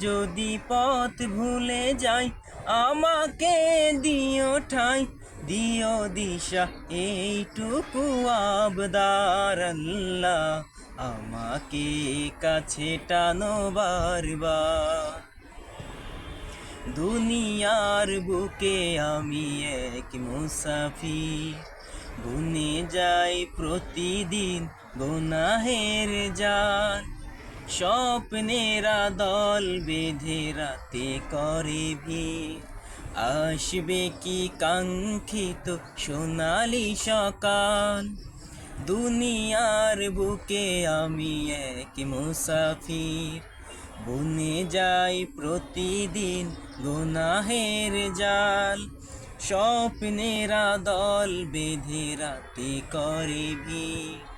যদি পথ ভুলে যাই, আমাকে দিও ঠাই। দিও দিশা, এইটুকু আবদার আল্লাহ। আমাকে কাছে টানো বারবার। দুনিয়ার বুকে আমি এক মুসাফির। গুনে যাই প্রতিদিন গুনাহের যান স্বপ্নেরা দল বেঁধে রাতে করে ভিড় আসবে কি কাঙ্ক্ষিত সোনালি সকাল? দুনিয়ার বুকে আমি এক মুসাফির। বনে যাই প্রতিদিন গুনাহের জাল। স্বপ্নেরা দল বেঁধে রাতে করে ভিড়